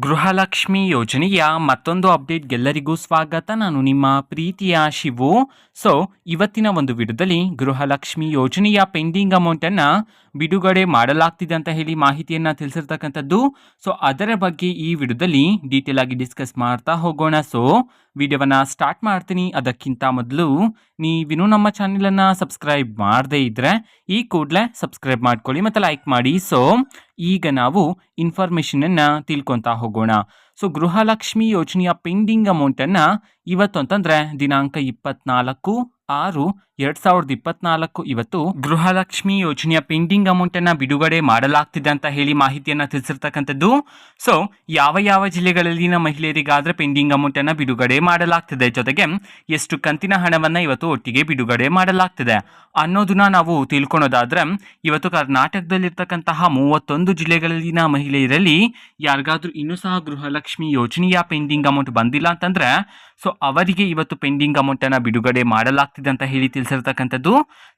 ಗೃಹಲಕ್ಷ್ಮಿ ಯೋಜನೆಯ ಮತ್ತೊಂದು ಅಪ್ಡೇಟ್ಗೆಲ್ಲರಿಗೂ ಸ್ವಾಗತ. ನಾನು ನಿಮ್ಮ ಪ್ರೀತಿಯ ಶಿವು. ಸೊ ಇವತ್ತಿನ ಒಂದು ವಿಡಿಯೋದಲ್ಲಿ ಗೃಹಲಕ್ಷ್ಮಿ ಯೋಜನೆಯ ಪೆಂಡಿಂಗ್ ಅಮೌಂಟನ್ನು ಬಿಡುಗಡೆ ಮಾಡಲಾಗ್ತಿದೆ ಅಂತ ಹೇಳಿ ಮಾಹಿತಿಯನ್ನು ತಿಳಿಸಿರ್ತಕ್ಕಂಥದ್ದು. ಸೊ ಅದರ ಬಗ್ಗೆ ಈ ವಿಡಿಯೋದಲ್ಲಿ ಡೀಟೇಲ್ ಆಗಿ ಡಿಸ್ಕಸ್ ಮಾಡ್ತಾ ಹೋಗೋಣ. ಸೊ ವಿಡಿಯೋವನ್ನು ಸ್ಟಾರ್ಟ್ ಮಾಡ್ತೀನಿ. ಅದಕ್ಕಿಂತ ಮೊದಲು ನೀವಿನ್ನೂ ನಮ್ಮ ಚಾನೆಲನ್ನು ಸಬ್ಸ್ಕ್ರೈಬ್ ಮಾಡದೇ ಇದ್ದರೆ ಈ ಕೂಡಲೇ ಸಬ್ಸ್ಕ್ರೈಬ್ ಮಾಡ್ಕೊಳ್ಳಿ ಮತ್ತು ಲೈಕ್ ಮಾಡಿ. ಸೊ ಈಗ ನಾವು ಇನ್ಫಾರ್ಮೇಷನನ್ನು ತಿಳ್ಕೊತಾ ಹೋಗೋಣ. ಸೊ ಗೃಹಲಕ್ಷ್ಮಿ ಯೋಜನೆಯ ಪೆಂಡಿಂಗ್ ಅಮೌಂಟನ್ನು ಇವತ್ತು ಅಂತಂದರೆ ದಿನಾಂಕ ಇಪ್ಪತ್ನಾಲ್ಕು ಆರು ಎರಡು ಸಾವಿರದ ಇಪ್ಪತ್ನಾಲ್ಕು ಇವತ್ತು ಗೃಹಲಕ್ಷ್ಮಿ ಯೋಜನೆಯ ಪೆಂಡಿಂಗ್ ಅಮೌಂಟ್ ಅನ್ನ ಬಿಡುಗಡೆ ಮಾಡಲಾಗ್ತಿದೆ ಅಂತ ಹೇಳಿ ಮಾಹಿತಿಯನ್ನು ತಿಳಿಸಿರ್ತಕ್ಕಂಥದ್ದು. ಸೊ ಯಾವ ಯಾವ ಜಿಲ್ಲೆಗಳಲ್ಲಿನ ಮಹಿಳೆಯರಿಗಾದ್ರೆ ಪೆಂಡಿಂಗ್ ಅಮೌಂಟ್ ಅನ್ನ ಬಿಡುಗಡೆ ಮಾಡಲಾಗ್ತಿದೆ. ಜೊತೆಗೆ ಎಷ್ಟು ಕಂತಿನ ಹಣವನ್ನ ಇವತ್ತು ಒಟ್ಟಿಗೆ ಬಿಡುಗಡೆ ಮಾಡಲಾಗ್ತಿದೆ ಅನ್ನೋದನ್ನ ನಾವು ತಿಳ್ಕೊಳೋದಾದ್ರೆ, ಇವತ್ತು ಕರ್ನಾಟಕದಲ್ಲಿರ್ತಕ್ಕಂತಹ ಮೂವತ್ತೊಂದು ಜಿಲ್ಲೆಗಳಲ್ಲಿನ ಮಹಿಳೆಯರಲ್ಲಿ ಯಾರಿಗಾದ್ರೂ ಇನ್ನೂ ಸಹ ಗೃಹಲಕ್ಷ್ಮಿ ಯೋಜನೆಯ ಪೆಂಡಿಂಗ್ ಅಮೌಂಟ್ ಬಂದಿಲ್ಲ ಅಂತಂದ್ರೆ ಸೊ ಅವರಿಗೆ ಇವತ್ತು ಪೆಂಡಿಂಗ್ ಅಮೌಂಟ್ ಅನ್ನ ಬಿಡುಗಡೆ ಮಾಡಲಾಗ್ತಿದೆ ಅಂತ ಹೇಳಿ ತಿಳಿಸಿರ್ತಕ್ಕಂಥದ್ದು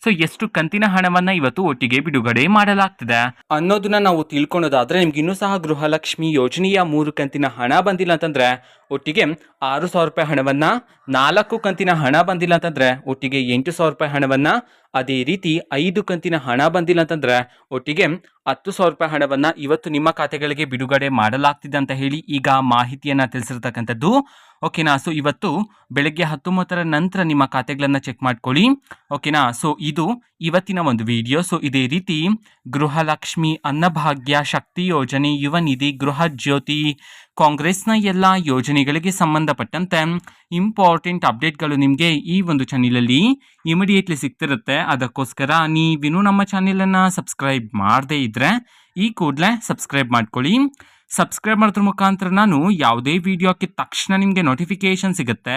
ಸೊ ಎಷ್ಟು ಕಂತಿನ ಹಣವನ್ನ ಇವತ್ತು ಒಟ್ಟಿಗೆ ಬಿಡುಗಡೆ ಮಾಡಲಾಗ್ತಿದೆ. ಅನ್ನೋದನ್ನ ನಾವು ತಿಳ್ಕೊಳೋದಾದ್ರೆ ನಿಮ್ಗೆ ಇನ್ನೂ ಸಹ ಗೃಹಲಕ್ಷ್ಮಿ ಯೋಜನೆಯ ಮೂರು ಕಂತಿನ ಹಣ ಬಂದಿಲ್ಲ ಅಂತಂದ್ರೆ ಒಟ್ಟಿಗೆ ಆರು ಸಾವಿರ ರೂಪಾಯಿ ಹಣವನ್ನ ನಾಲ್ಕು ಕಂತಿನ ಹಣ ಬಂದಿಲ್ಲ ಅಂತಂದ್ರೆ ಒಟ್ಟಿಗೆ ಎಂಟು ಸಾವಿರ ರೂಪಾಯಿ ಹಣವನ್ನ ಅದೇ ರೀತಿ ಐದು ಕಂತಿನ ಹಣ ಬಂದಿಲ್ಲ ಅಂತಂದ್ರೆ ಒಟ್ಟಿಗೆ ಹತ್ತು ಸಾವಿರ ರೂಪಾಯಿ ಹಣವನ್ನ ಇವತ್ತು ನಿಮ್ಮ ಖಾತೆಗಳಿಗೆ ಬಿಡುಗಡೆ ಮಾಡಲಾಗ್ತಿದೆ ಅಂತ ಹೇಳಿ ಈಗ ಮಾಹಿತಿಯನ್ನ ತಿಳಿಸಿರ್ತಕ್ಕಂಥದ್ದು. ಓಕೆನಾ ಸೊ ಇವತ್ತು ಬೆಳಗ್ಗೆ ಹತ್ತೊಂಬತ್ತರ ನಂತರ ನಿಮ್ಮ ಖಾತೆಗಳನ್ನು ಚೆಕ್ ಮಾಡ್ಕೊಳ್ಳಿ. ಓಕೆನಾ ಸೊ ಇದು ಇವತ್ತಿನ ಒಂದು ವಿಡಿಯೋ ಸೊ ಇದೇ ರೀತಿ ಗೃಹಲಕ್ಷ್ಮಿ ಅನ್ನಭಾಗ್ಯ ಶಕ್ತಿ ಯೋಜನೆ ಯುವ ನಿಧಿ ಗೃಹ ಜ್ಯೋತಿ ಕಾಂಗ್ರೆಸ್ನ ಎಲ್ಲ ಯೋಜನೆಗಳಿಗೆ ಸಂಬಂಧಪಟ್ಟಂತೆ ಇಂಪಾರ್ಟೆಂಟ್ ಅಪ್ಡೇಟ್ಗಳು ನಿಮಗೆ ಈ ಒಂದು ಚಾನಲಲ್ಲಿ ಇಮಿಡಿಯೇಟ್ಲಿ ಸಿಗ್ತಿರುತ್ತೆ. ಅದಕ್ಕೋಸ್ಕರ ನೀವಿನ್ನೂ ನಮ್ಮ ಚಾನೆಲನ್ನು ಸಬ್ಸ್ಕ್ರೈಬ್ ಮಾಡದೇ ಇದ್ದರೆ ಈ ಕೂಡಲೇ ಸಬ್ಸ್ಕ್ರೈಬ್ ಮಾಡ್ಕೊಳ್ಳಿ. ಸಬ್ಸ್ಕ್ರೈಬ್ ಮಾಡೋದ್ರ ಮುಖಾಂತರ ನಾನು ಯಾವುದೇ ವಿಡಿಯೋಕ್ಕೆ ತಕ್ಷಣ ನಿಮಗೆ ನೋಟಿಫಿಕೇಶನ್ ಸಿಗುತ್ತೆ.